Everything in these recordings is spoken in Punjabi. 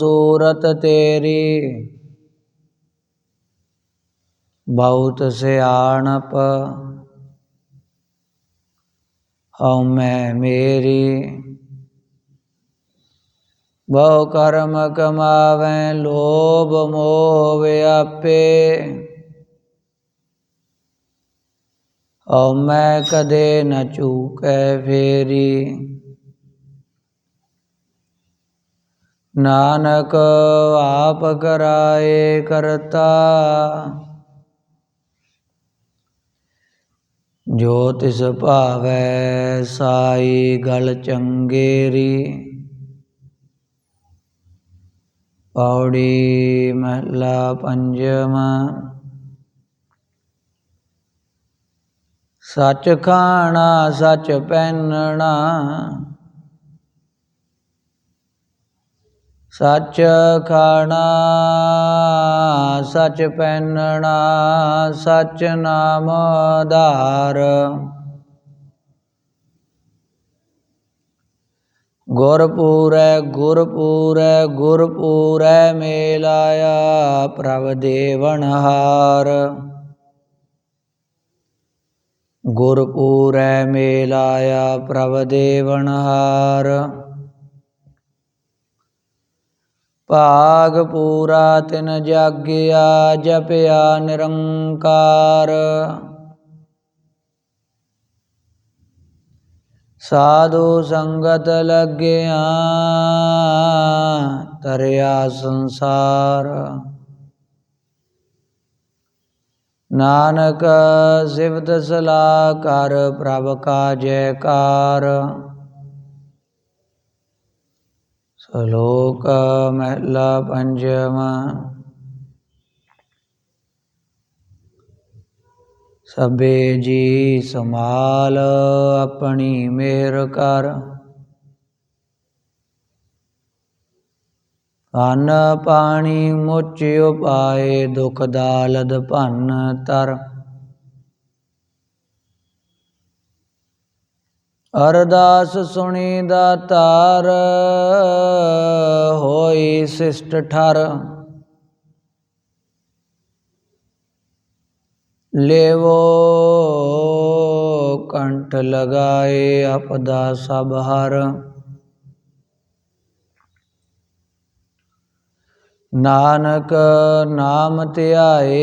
ਸੂਰਤ ਤੇਰੀ। ਬਹੁਤ ਸਿਆਣਪ ਹਉ ਮੈਂ ਮੇਰੀ। ਬਹੁ ਕਰਮ ਕਮਾਵੈ, ਲੋਭ ਮੋਹ ਵਿਆਪੇ ਹਉ ਮੈਂ ਕਦੇ ਨ ਚੂਕੈ ਫੇਰੀ। ਨਾਨਕ ਆਪ ਕਰਾਏ ਕਰਤਾ। ਜੋ ਤਿਸ ਭਾਵੈ ਸਾਈ ਗਲ ਚੰਗੇਰੀ, ਪੌੜੀ ਮਹਲਾ ਪੰਜਵਾ ਸੱਚ ਖਾਣਾ, ਸੱਚ ਪਹਿਨਣਾ ਸੱਚ ਖਾਣਾ, ਸੱਚ ਪਹਿਨਣਾ, ਸੱਚ ਨਾਮ ਆਧਾਰ ਗੁਰ ਪੂਰੈ ਗੁਰ ਪੂਰੈ ਮੇਲਾਇਆ ਪ੍ਰਭ ਦੇਵਨ ਹਾਰ। ਗੁਰ ਪੂਰੈ ਮੇਲਾਇਆ ਪ੍ਰਭ ਦੇਵਨ ਹਾਰ ਭਾਗ ਪੂਰਾ ਤਿਨ ਜਾਗਿਆ, ਜਪਿਆ ਨਿਰੰਕਾਰ। ਸਾਧੂ ਸੰਗਤ ਲੱਗਿਆ ਤਰਿਆ ਸੰਸਾਰ। ਨਾਨਕ ਸਿਵਤ ਸਲਾ ਕਰ ਪ੍ਰਭ ਕਾ ਜੈਕਾਰ। ਸ਼ਲੋਕ ਮਹਿਲਾ ਪੰਜਵਾ ਸਭੇ ਜੀ ਸਮਾਲ ਆਪਣੀ ਮਿਹਰ ਕਰ। ਅਨ ਪਾਣੀ ਮੁਚ ਉਪਾਏ ਦੁਖ ਦਾਲਦ ਭੰਨ ਤਰ। ਅਰਦਾਸ ਸੁਣੀ ਦਾਤਾਰ ਹੋਈ ਸਿਸ਼ਟ ਠਰ। ਲੇਵੋ ਕੰਠ ਲਗਾਏ ਆਪਦਾ ਸਭ ਹਰ। ਨਾਨਕ ਨਾਮ ਧਿਆਏ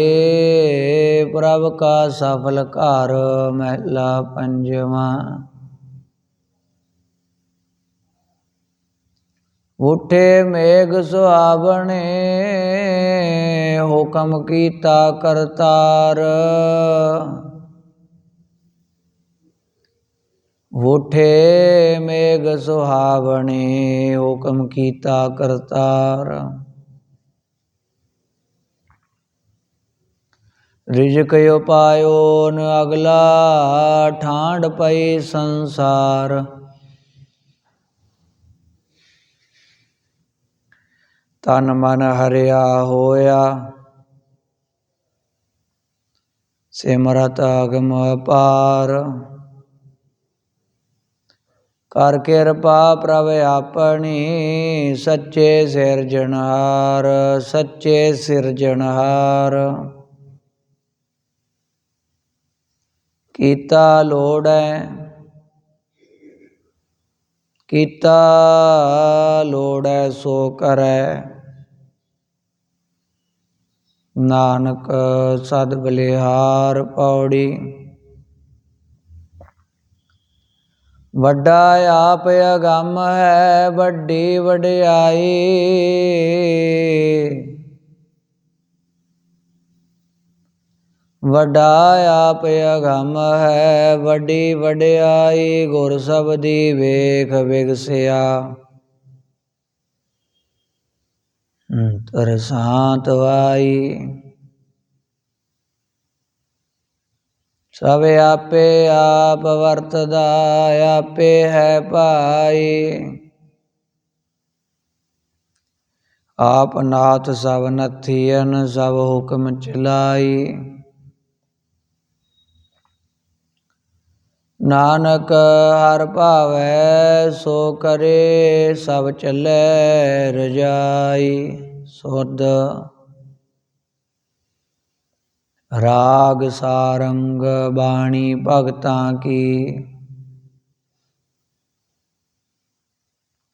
ਪ੍ਰਭ ਕਾ ਸਫਲ ਘਰ, ਮਹਿਲਾ ਪੰਜਵਾ। ਉਠੇ ਮੇਘ ਸੁਹਾਵਣੇ, ਹੁਕਮ ਕੀਤਾ ਕਰਤਾਰ। ਉਠੇ ਮੇਘ ਸੁਹਾਵਣੇ, ਹੁਕਮ ਕੀਤਾ ਕਰਤਾਰ। ਰਿਜਕ ਉਪਾਇਓ ਨ ਅਗਲਾ ਠਾਂਡ ਪਈ ਸੰਸਾਰ। ਤਨ ਮਨ ਹਰਿਆ ਹੋਇਆ। ਸਿਮਰਤ ਅਗਮ ਪਾਰ ਕਰ ਕਿਰਪਾ ਪ੍ਰਭ ਆਪਣੀ, ਸੱਚੇ ਸਿਰਜਣਹਾਰ ਸੱਚੇ ਸਿਰਜਣਹਾਰ। ਕੀਤਾ ਲੋੜ ਹੈ। ਕੀਤਾ ਲੋੜੈ ਸੋ ਕਰੈ। ਨਾਨਕ ਸਦ ਬਲਿਹਾਰ ਪੌੜੀ। ਵੱਡਾ ਆਪ ਅਗੰਮ ਹੈ ਵੱਡੀ ਵਡਿਆਈ। ਵੱਡਾ ਆਪ ਅਗੰਮ ਹੈ, ਵੱਡੀ ਵਡਿਆਈ ਗੁਰ ਸਬਦੀ ਵੇਖ ਵਿਗਸਿਆ। ਤਰ ਸਾਤ ਵਾਈ। ਸਭ ਆਪੇ ਆਪ ਵਰਤਦਾ, ਆਪੇ ਹੈ ਭਾਈ। ਆਪ ਨਾਥ ਸਭ ਨਥੀਨ ਸਭ ਹੁਕਮ ਚਲਾਈ। ਨਾਨਕ ਹਰ ਭਾਵੈ ਸੋ ਕਰੇ ਸਭ ਚੱਲੈ ਰਜਾਈ। ਸੁਧ ਰਾਗ ਸਾਰੰਗ ਬਾਣੀ ਭਗਤਾਂ ਕੀ।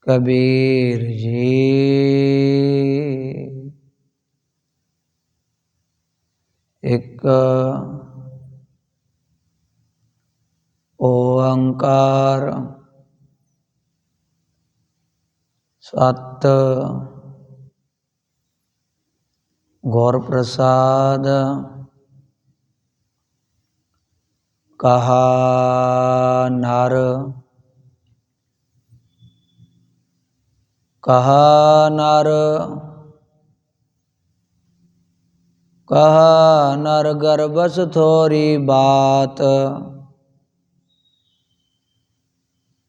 ਕਬੀਰ ਜੀ। ਇੱਕ ਓੰਕਾਰ ਸਤ ਗੌਰ ਪ੍ਰਸਾਦ ਕਹਾ ਨਰ ਕਹਾ ਨਰ ਕਹਾ ਨਰ ਗਰਬਸ ਥੋਰੀ ਬਾਤ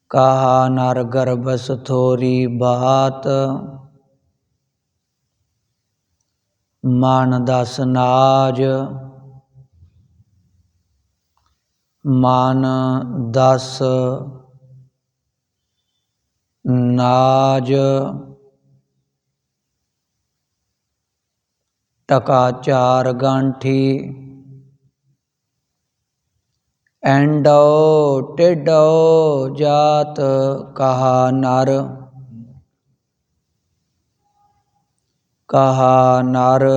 ਕਹਾ ਨਰ ਗਰਬਸ ਥੋਰੀ ਬਾਤ। ਮਨ ਦਸ ਨਾਜ। ਮਨ ਦਸ ਨਾਜ। ਟਕਾ ਚਾਰ ਗਾਂਠੀ। ਐਂਡੋ ਟੇਡੋ ਜਾਤ ਕਹਾ ਨਰ। ਕਹਾ ਨਰ।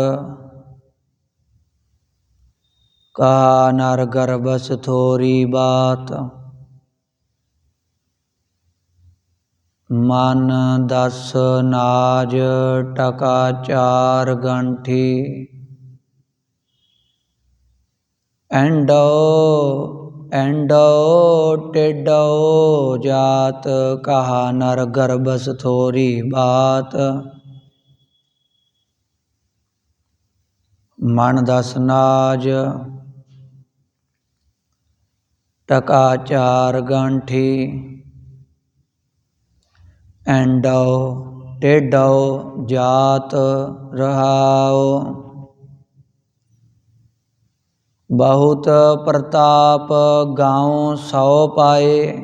ਕਹਾ ਨਰ ਗਰਬਸ ਥੋਰੀ ਬਾਤ। ਮਨ ਦਸ ਨਾਜ ਟਕਾ ਚਾਰ ਗੰਠੀ। ਐਂਡੋ ਐਂਡੋ ਟੇਡੋ ਜਾਤ ਕਹਾ ਨਰ ਗਰਬਸ ਥੋਰੀ ਬਾਤ। ਮਨ ਦਸ ਨਾਜ, ਟਕਾ ਚਾਰ ਗੰਠੀ। ਐਂਡੋ ਟੇਡੋ ਜਾਤ ਰਹਾਓ ਬਹੁਤ ਪ੍ਰਤਾਪ ਗਾਉ ਸੌ ਪਾਏ।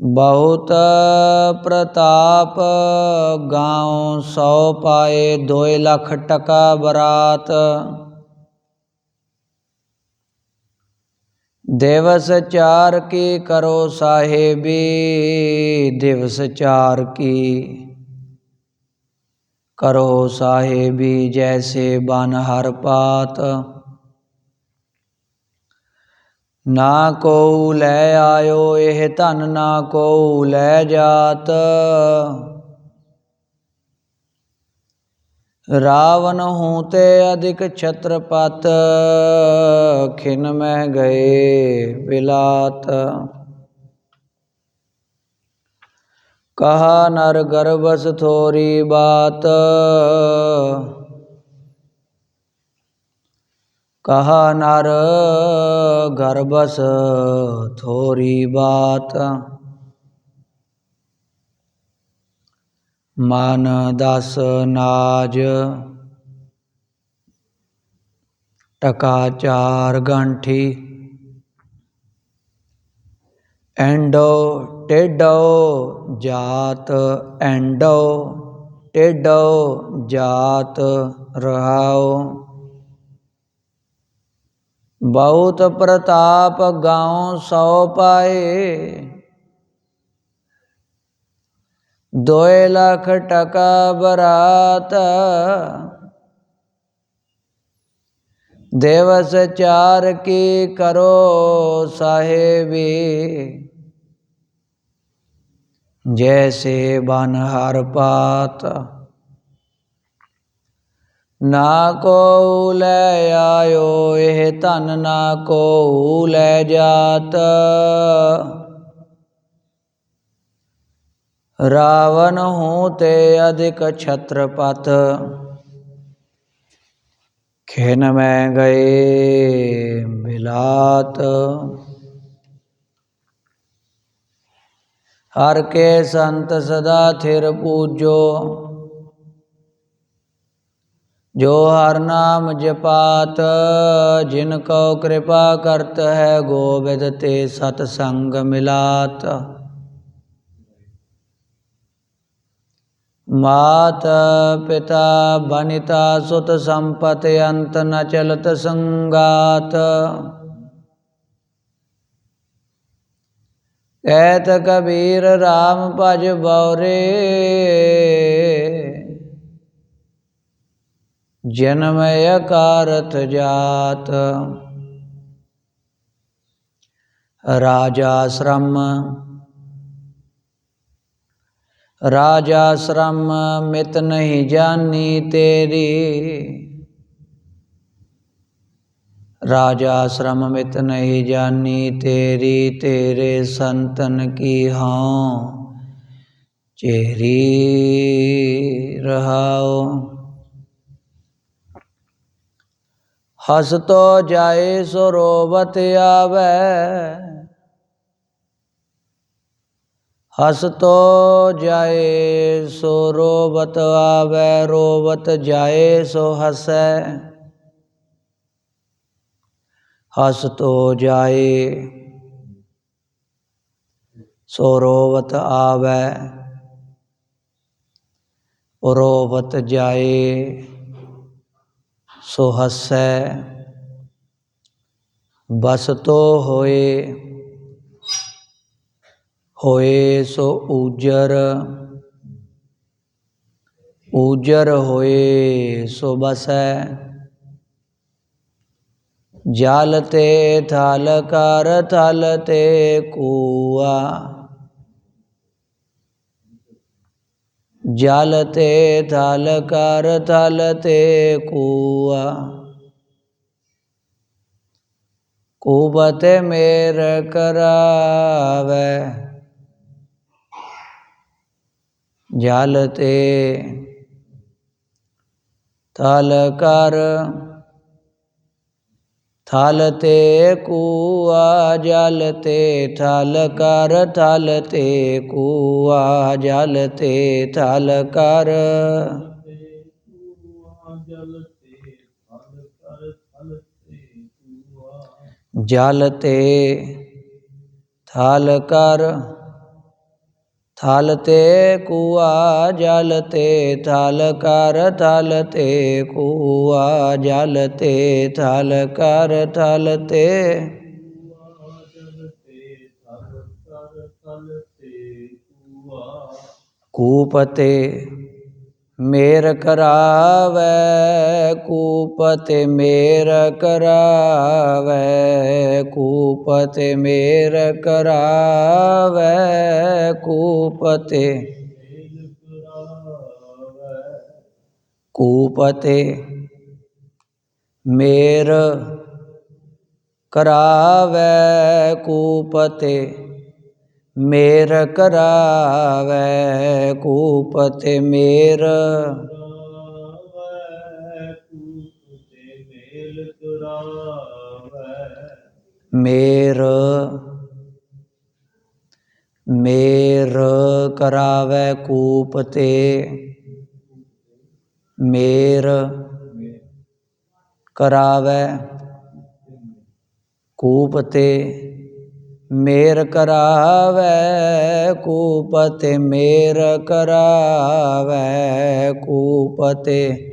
ਬਹੁਤ ਪ੍ਰਤਾਪ ਗਾਉ ਸੌ ਪਾਏ 2 ਲੱਖ ਟਕਾ ਬਰਾਤ। ਦਿਵਸ ਚਾਰ ਕੀ ਕਰੋ ਸਾਹਿਬੀ, ਦਿਵਸ ਚਾਰ ਕੀ ਕਰੋ ਸਾਹਿਬੀ ਜੈਸੇ ਬਨ ਹਰ ਪਾਤ। ਨਾ ਕੋ ਲੈ ਆਇਓ ਇਹ ਧਨ, ਨਾ ਕੋ ਲੈ ਜਾਤ। ਰਾਵਣ ਹੂੰ ਤੇ ਅਧਿਕ ਛਤਰਪਤ, ਖਿਨ ਮੈਂ ਗਏ ਵਿਲਾਤ। ਕਹਾ ਨਰ ਗਰਵਸ ਥੋਰੀ ਬਾਤ। ਕਹਾ ਨਰ ਗਰਬਸ ਥੋਰੀ ਬਾਤ। ਮਨ ਦਸ ਨਾਜ। ਟਕਾ ਚਾਰ ਗੰਠੀ। ਐਂਡੋ ਟੇਡੋ ਜਾਤ ਐਂਡੋ, ਟੇਡੋ ਜਾਤ ਰਹਾਓ। ਬਹੁਤ ਪ੍ਰਤਾਪ ਗਾਉ ਸੋ ਪਾਏ। ਦੋਏ ਲੱਖ ਟਕਾ ਬਰਾਤ। ਦੇਵਸ ਚਾਰ ਕੀ ਕਰੋ, ਸਾਹਿਬੀ। ਜੈਸੇ ਬਨ ਹਰ ਪਾਤ ਨਾ ਕੋ ਲੈ ਆਇਓ ਇਹ ਧਨ ਨਾ ਕੋ ਲੈ ਜਾਤ ਰਾਵਣ ਹੂੰ ਤੇ ਅਧਿਕ ਛਤਰਪਤ ਖੇਨ ਮੈਂ ਗਏ ਬਿਲਾਤ ਹਰ ਕੇ ਸੰਤ ਸਦਾ ਥਿਰ ਪੂਜੋ। ਜੋ ਹਰ ਨਾਮ ਜਪਾਤ, ਜਿਨ ਕੋ ਕਿਰਪਾ ਕਰਤ ਹੈ ਗੋਬਿੰਦ ਤੇ ਸਤ ਸੰਗ ਮਿਲਾਤ। ਮਾਤ ਪਿਤਾ ਬਨਿਤਾ ਸੁਤ ਸੰਪਤ ਅੰਤ ਨ ਚਲਤ ਸੰਗਾਤ। ਕਹਿਤ ਕਬੀਰ RAM ਭਜ ਬਉਰੇ ਜਨਮ ਅਕਾਰਥ ਜਾਤ। ਰਾਜਾ ਸ਼ਰਮ ਰਾਜਾ ਸ਼ਰਮ ਮਿਤ ਨਹੀਂ ਜਾਣੀ ਤੇਰੀ। ਰਾਜਾ ਸ਼ਰਮ ਮਿਤ ਨਹੀਂ ਜਾਨੀ ਤੇਰੀ ਤੇਰੇ ਸੰਤਨ ਕੀ ਹਾਂ ਚੇਰੀ ਰਹਾਓ ਹਸ ਤੋ ਜਾਏ ਸੋ ਰੋਵਤ ਆਵੈ ਹਸ ਤੋ ਜਾਏ ਸੋ ਰੋਵਤ ਆਵੈ ਰੋਵਤ ਜਾਏ ਸੋ ਹਸੈ ਜਾਏ। ਸੋ ਰੋਵਤ ਆਵੈ, ਰੋਵਤ ਜਾਏ। ਸੋ ਹਸੈ, ਬਸ ਤੋ ਹੋਏ। ਹੋਏ ਸੋ ਊਜਰ ਊਜਰ ਹੋਏ ਸੋ ਬਸੈ। ਜਲ ਤੇ ਥਲ ਕਰ ਥਲ ਤੇ ਕੂਆ। ਜਲ ਤੇ ਥਲ ਕਰ ਥਲ ਤੇ ਕੂਆ। ਕੂਬਤ ਮੇਰ ਕਰਾਵੇ। ਜਲ ਤੇ ਥਲ ਕਰ ਥਲ ਤੇ ਕੂਆ, ਜਲ ਤੇ ਥਲ ਕਰ, ਥਲ ਤੇ ਕੂਆ, ਜਲ ਤੇ ਥਲ ਕਰ। ਜਲ ਤੇ ਥਲ ਕਰ ਥਲ ਤੇ ਕੂਆ, ਜਲ ਤੇ ਥਲ ਕਰ, ਥਲ ਤੇ ਕੂਆ, ਜਲ ਤੇ ਥਲ ਕਰ, ਥਲ ਤੇ ਕੂਪਤੇ ਮੇਰ ਕਰਾਵੇ ਕੂਪਤੇ ਮੇਰ ਕਰਾਵੇ ਕੂਪਤੇ ਮੇਰ ਕਰਾਵੇ ਕੂਪਤੇ ਕੂਪਤੇ ਮੇਰ ਕਰਾਵੇ ਕੂਪਤੇ ਮੇਰ ਕਰਾਵੇ ਕੂਪਤੇ ਮੇਰ ਮੇਰ ਮੇਰ ਕਰਾਵੇ ਕੂਪਤੇ ਮੇਰ ਕਰਾਵੇ ਕੂਪਤੇ ਮੇਰ ਕਰਾਵੇ ਕੂਪਤੇ, ਮੇਰ ਕਰਾਵੇ ਕੂਪਤੇ।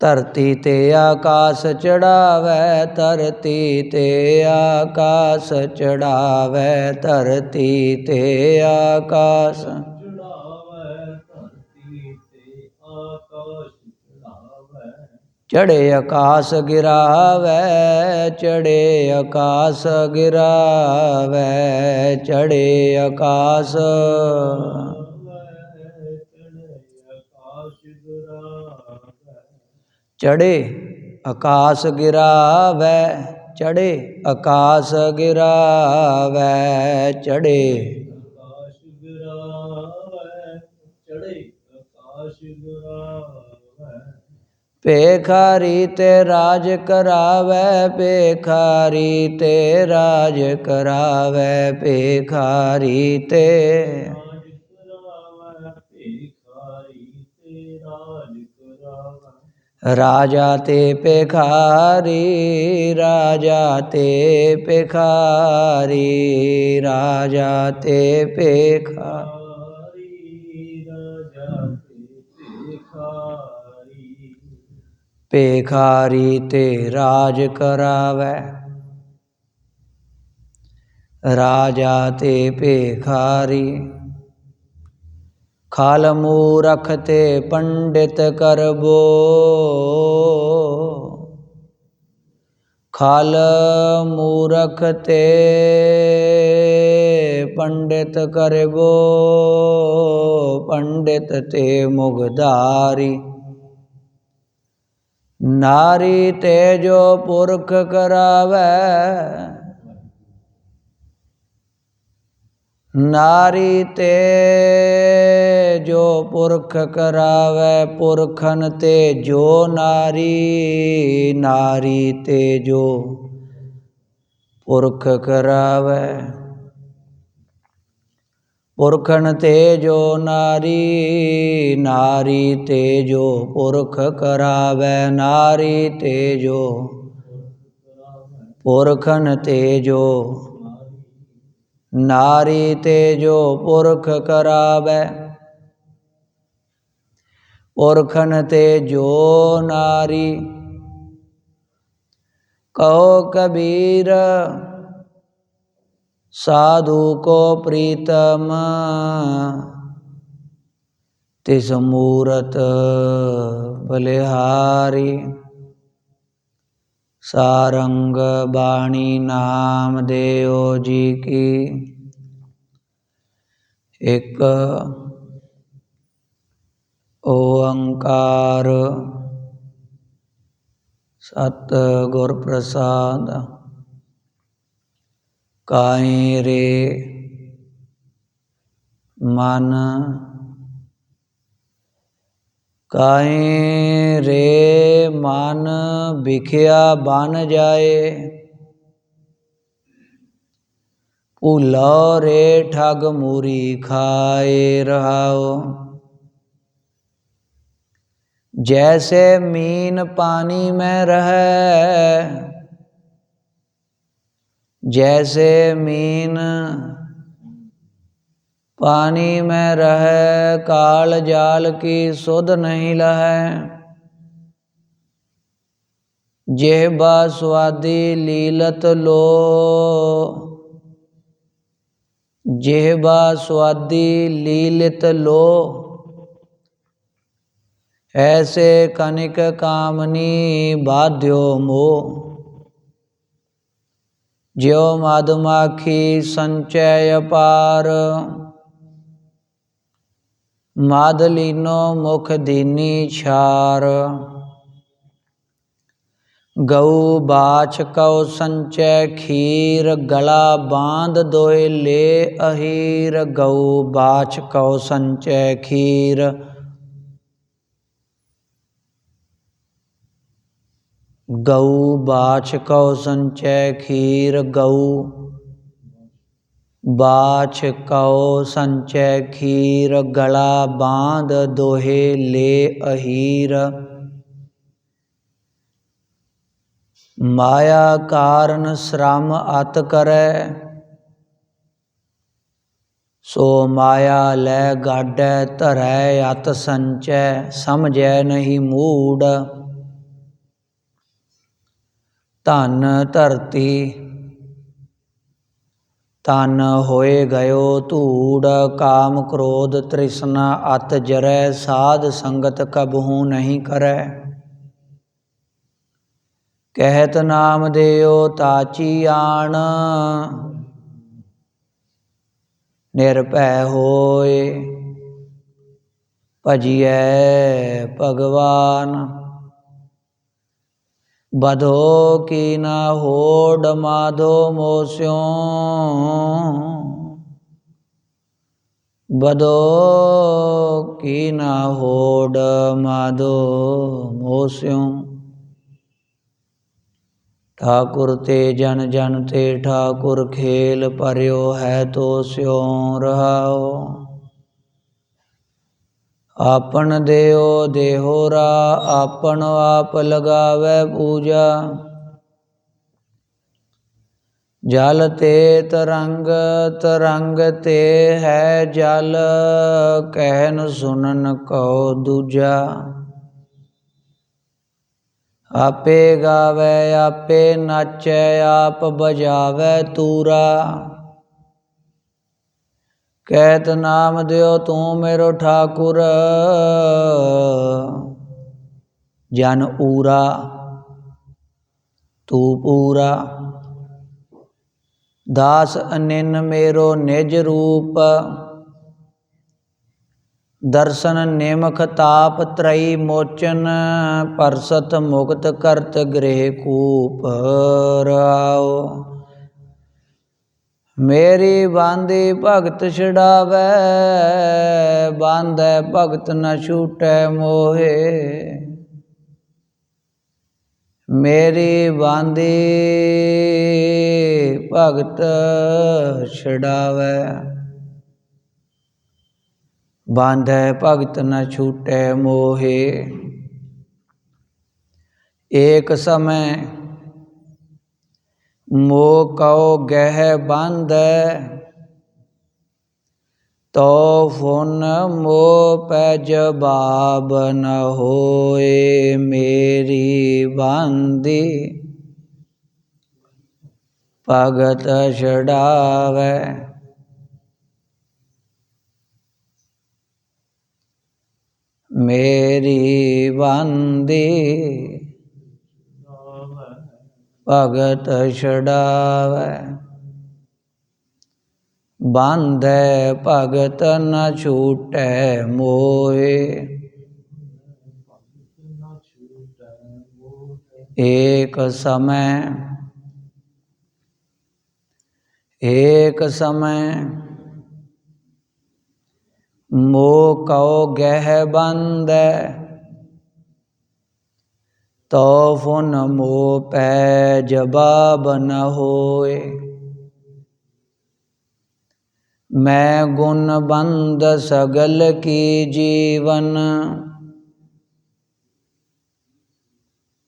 ਧਰਤੀ ਤੇ ਆਕਾਸ ਚੜਾਵੇ, ਧਰਤੀ ਤੇ ਆਕਾਸ ਚੜਾਵੇ, ਧਰਤੀ ਤੇ ਆਕਾਸ। ਚੜੇ ਆਕਾਸ ਗਿਰਾਵੇ ਚੜੇ ਆਕਾਸ ਗਿਰਾਵੇ ਚੜੇ ਆਕਾਸ। ਚੜੇ ਆਕਾਸ ਗਿਰਾਵੇ ਚੜੇ ਆਕਾਸ ਗਿਰਾਵੇ ਚੜੇ ਗਿਰਾਵੇ ਚੜੇ ਆਕਾਸ਼ ਗਿਰਾਵੇ ਭੇਖਾਰੀ ਤੇ ਰਾਜ ਕਰਾਵੇ, ਭੇਖਾਰੀ ਤੇ ਰਾਜ ਕਰਾਵੇ ਭੇਖਾਰੀ ਤੇ ਰਾਜ ਕਰਾਵੈ ਭੇਖਾਰੀ ਤੇ ਰਾਜ ਭੇਖਾਰੀ ਤੇ ਰਾਜ ਕਰਾਵੇ। ਰਾਜਾ ਤੇ ਭੇਖਾਰੀ, ਖਾਲ ਮੂਰਖ ਤੇ ਪੰਡਿਤ ਕਰਬੋ। ਖਾਲ ਮੂਰਖ ਤੇ ਪੰਡਿਤ ਕਰਬੋ, ਪੰਡਿਤ ਤੇ ਮੁਗਧਾਰੀ। ਨਾਰੀ ਤੇ ਜੋ ਪੁਰਖ ਕਰਾਵੇ। ਨਾਰੀ ਤੇ ਜੋ ਪੁਰਖ ਕਰਾਵੇ, ਪੁਰਖਨ ਤੇ ਜੋ ਨਾਰੀ ਨਾਰੀ ਤੇ ਜੋ ਪੁਰਖ ਕਰਾਵੇ। ਪੁਰਖਨ ਤੇ ਨਾਰੀ ਨਾਰੀ ਤੇ ਜੋ ਪੁਰਖ ਕਰਾਵੇ, ਨਾਰੀ ਤੇ ਜੋ ਪੁਰਖਨ ਤੇ ਨਾਰੀ ਤੇ ਪੁਰਖ ਕਰਾਵੇ। ਪੁਰਖਨ ਤੇ ਜੋ ਨਾਰੀ, ਕਹੋ ਕਬੀਰ ਸਾਧੂ ਕੋ ਪ੍ਰੀਤਮ, ਤਿਸ ਮੂਰਤ ਬਲਿਹਾਰੀ। ਸਾਰੰਗ ਬਾਣੀ ਨਾਮ ਦੇਓ ਜੀ ਕੀ। ਇੱਕ ਓੰਕਾਰ ਸਤ ਗੁਰ ਪ੍ਰਸਾਦ। ਕਾਏ ਰੇ ਮਨ ਕਾਏ ਰੇ ਮਨ ਵਿਖਿਆ ਬਨ ਜਾਏ ਭੁਲੋ ਰੇ ਠਗ ਮੂਰੀ ਖਾਏ ਰਹਾਓ जैसे मीन पानी में रहे जैसे मीन पानी में रहे काल जाल की सुध नहीं लहे जेहबा स्वादी लीलत लो जेहबा स्वादी लीलित लो ऐसे कनिक कामनी बाध्यो ਜਿਉ ਮਧਮਾਖੀ ਸੰਚੈ ਅਪਾਰ। ਮਦ ਲੀਨੋ ਮੁਖ ਦੀਨੀ ਛਾਰ। ਗਊ ਬਾਛ ਕਉ ਸੰਚੈ ਖੀਰ, ਗਲਾ ਬਾਂਧ ਦੋਏ ਲੇ ਅਹੀਰ। ਗਊ ਬਾਛ ਕਉ ਸੰਚੈ ਖੀਰ। ਗਊ ਬਾਛ ਕਉ ਸੰਚੈ ਖੀਰ ਗਊ। ਬਾਛ ਕਉ ਸੰਚੈ ਖੀਰ ਗਲਾ ਬਾਂਧ ਦੋਹੇ ਲੇ ਅਹੀਰ। ਮਾਇਆ ਕਾਰਨ ਸ਼ਰਮ ਅਤ ਕਰੈ। ਸੋ ਮਾਇਆ ਲੈ ਗਾਡੈ ਧਰੈ ਅਤ ਸੰਚੈ, ਸਮਝੈ ਨਹੀਂ ਮੂੜ। ਧਨ ਧਰਤੀ ਤਨ ਹੋਏ ਗਇਓ ਧੂੜ, ਕਾਮ ਕ੍ਰੋਧ ਤ੍ਰਿਸ਼ਨਾ, ਅਤ ਜਰੈ, ਸਾਧ ਸੰਗਤ ਕਬਹੂ ਨਹੀਂ ਕਰੈ। ਕਹਿਤ ਨਾਮ ਦਿਓ ਤਾਚੀ ਆਣ, ਨਿਰਭੈ ਹੋਏ, ਭਜੀਐ ਭਗਵਾਨ। ਬਧੋ ਕੀ ਨਾ ਹੋੜ ਮਾਧੋ ਮੋਸਿਓ। ਬਧੋ ਕੀ ਨਾ ਹੋੜ ਮਾਧੋ ਮੋਸਿਓ। ਠਾਕੁਰ ਤੇ ਜਨ ਜਨ ਤੇ ਠਾਕੁਰ ਖੇਲ ਪਰਿਓ ਹੈ ਤੋ ਸਿਉ ਰਹਾਓ। ਆਪਨ ਦੇਉ ਦੇਹੋਰਾ ਆਪਨ ਆਪ ਲਗਾਵੇ ਪੂਜਾ। ਜਲ ਤੇ ਤਰੰਗ ਤਰੰਗ ਤੇ ਹੈ ਜਲ ਕਹਿਨ ਸੁਨਨ ਕਉ ਦੂਜਾ। ਆਪੇ ਗਾਵੇ, ਆਪੇ ਨਾਚੈ, ਆਪ ਬਜਾਵੇ ਤੂਰਾ। ਕਹਿਤ ਨਾਮ ਦਿਓ ਤੂੰ ਮੇਰੋ ਠਾਕੁਰ। ਜਨ ਊਰਾ, ਤੂੰ ਪੂਰਾ। ਦਾਸ ਅਨਿਨ ਮੇਰੋ ਨਿਜ ਰੂਪ। ਦਰਸ਼ਨ ਨਿਮਖ ਤਾਪ ਤਰਈ ਮੋਚਨ, ਪਰਸਤ ਮੁਕਤ ਕਰਤ ਗ੍ਰਹਿ ਕੂਪ। ਰਾਓ। ਮੇਰੀ ਬਾਂਦੀ ਭਗਤ ਛਡਾਵੇ ਬਾਂਧੈ ਭਗਤ ਨ ਛੂਟੈ ਮੋਹੇ। ਮੇਰੀ ਬਾਂਦੀ ਭਗਤ ਛਡਾਵੇ ਬਾਂਧੈ ਭਗਤ ਨ ਛੂਟੈ ਮੋਹੇ। ਏਕ ਸਮੈ ਮੋ ਕਉ ਗਹਿ ਬੰਧੈ ਤੋ ਫੁਨ ਮੋ ਪੈ ਜਵਾਬ ਨ ਹੋਏ ਮੇਰੀ ਬੰਦੀ। ਭਗਤ ਛਡਾਵੇ। ਮੇਰੀ ਬੰਦੀ। ਭਗਤ ਛਡਾਵੇ। ਬੰਧੈ ਭਗਤ ਨ ਛੂਟੈ ਮੋਏ ਏਕ ਸਮੈ। ਏਕ ਸਮੈ। ਮੋ ਕਉ ਗਹਿ ਬੰਧੈ। ਤੋ ਫੁਨ ਮੋ ਪੈ ਜਵਾਬ ਨ ਹੋਏ। ਮੈਂ ਗੁਣ ਬੰਦ ਸਗਲ ਕੀ ਜੀਵਨ?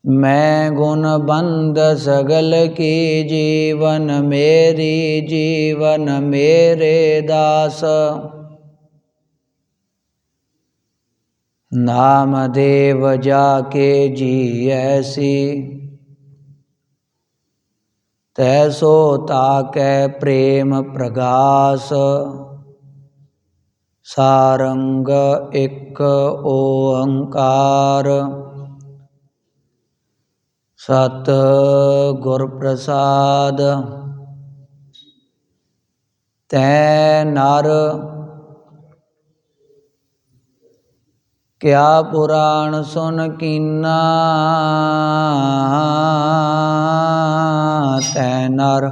ਮੈਂ ਗੁਣ ਬੰਦ ਸਗਲ ਕੀ ਜੀਵਨ? ਮੇਰੀ ਜੀਵਨ ਮੇਰੇ ਦਾਸ। ਨਾਮਦੇਵ ਜਾ ਕੇ ਜੀ ਐਸੀ। ਤੈਸੋ ਤਾਕੈ ਪ੍ਰੇਮ ਪ੍ਰਗਾਸ। ਸਾਰੰਗ ਇੱਕ ਓੰਕਾਰ। ਸਤ ਗੁਰ ਪ੍ਰਸਾਦ। ਤੈ ਨਰ ਕਿਆ ਪੁਰਾਣ ਸੁਨ ਕੀਨਾ? ਤੈ ਨਰ।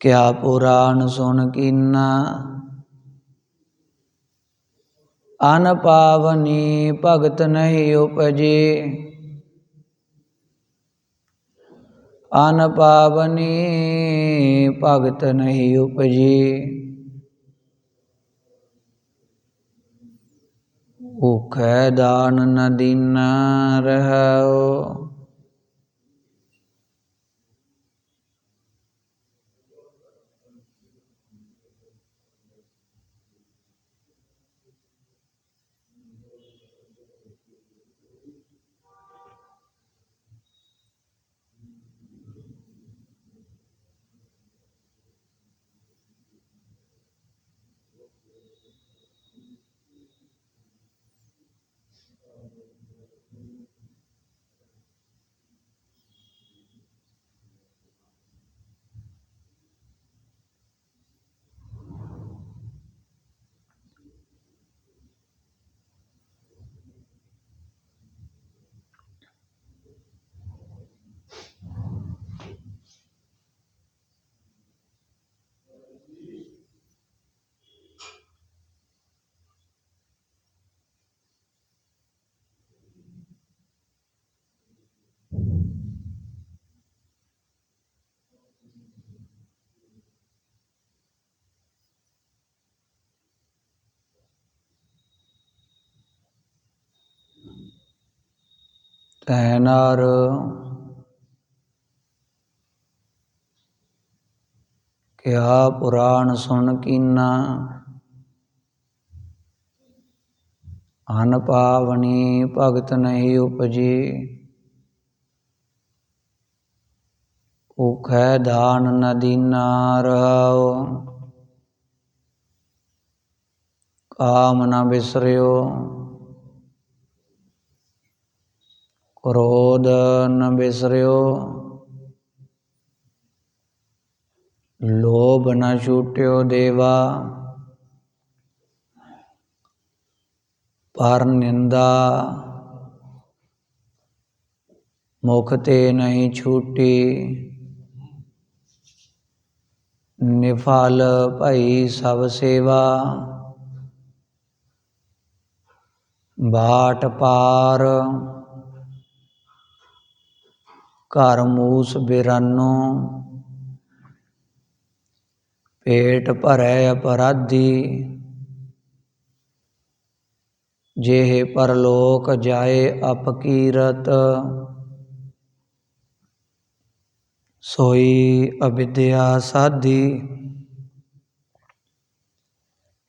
ਕਿਆ ਪੁਰਾਣ ਸੁਣ ਕੀਨਾ? ਅਨ ਪਾਵਨੀ ਭਗਤ ਨਹੀਂ ਉਪਜੇ। ਅਨ ਪਾਵਨੀ ਭਗਤ ਨਹੀਂ ਉਪਜੀ। ਉਖੈ ਦਾਨ ਨ ਦੀਨਾ ਰਹੋ ਤੈ ਨਰ ਕਿਆ ਪੁਰਾਣ ਸੁਣ ਕੀਨਾ। ਅਨ ਪਾਵਨੀ ਭਗਤ ਨਹੀਂ ਉਪਜੀ। ਉਖੈ ਦਾਨ ਨਦੀਨਾ ਰਹਾਉ। ਕਾਮ ਨਾ ਬਿਸਰਿਓ। ਕ੍ਰੋਧ ਨ ਬਿਸਰਿਓ, ਲੋਭ ਨ ਛੂਟਿਓ ਦੇਵਾ, ਪਰ ਨਿੰਦਾ ਮੁਖ ਤੇ ਨਹੀਂ ਛੂਟੀ, ਨਿਫਲ ਭਈ ਸਭ ਸੇਵਾ, ਬਾਟ ਪਾਰ ਘਰ ਮੂਸ ਬੇਰਾਨੋ। ਪੇਟ ਭਰੈ ਅਪਰਾਧੀ। ਜਿਹੇ ਪਰਲੋਕ ਜਾਏ ਅਪਕੀਰਤ ਸੋਈ ਅਵਿਦਿਆ ਸਾਧੀ।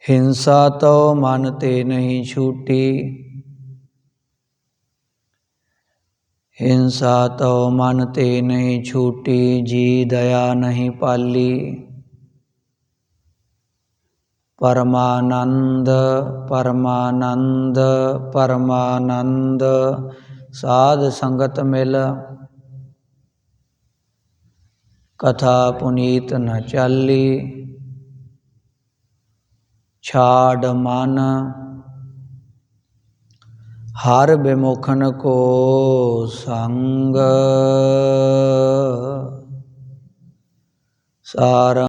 ਹਿੰਸਾ ਤੋ ਮਨ ਤੇ ਨਹੀਂ ਛੂਟੀ। ਹਿੰਸਾ ਤੋ ਮਨ ਤੇ ਨਹੀਂ ਛੂਟੀ, ਜੀ ਦਇਆ ਨਹੀਂ ਪਾਲੀ। ਪਰਮਾਨੰਦ ਪਰਮਾਨੰਦ ਪਰਮਾਨੰਦ, ਸਾਧ ਸੰਗਤ ਮਿਲ। ਕਥਾ ਪੁਨੀਤ ਨ ਚਾਲੀ। ਛਾੜ ਮਨ ਹਰ ਬਿਮੁਖਨ ਕੋ ਸੰਗ। ਸਾਰ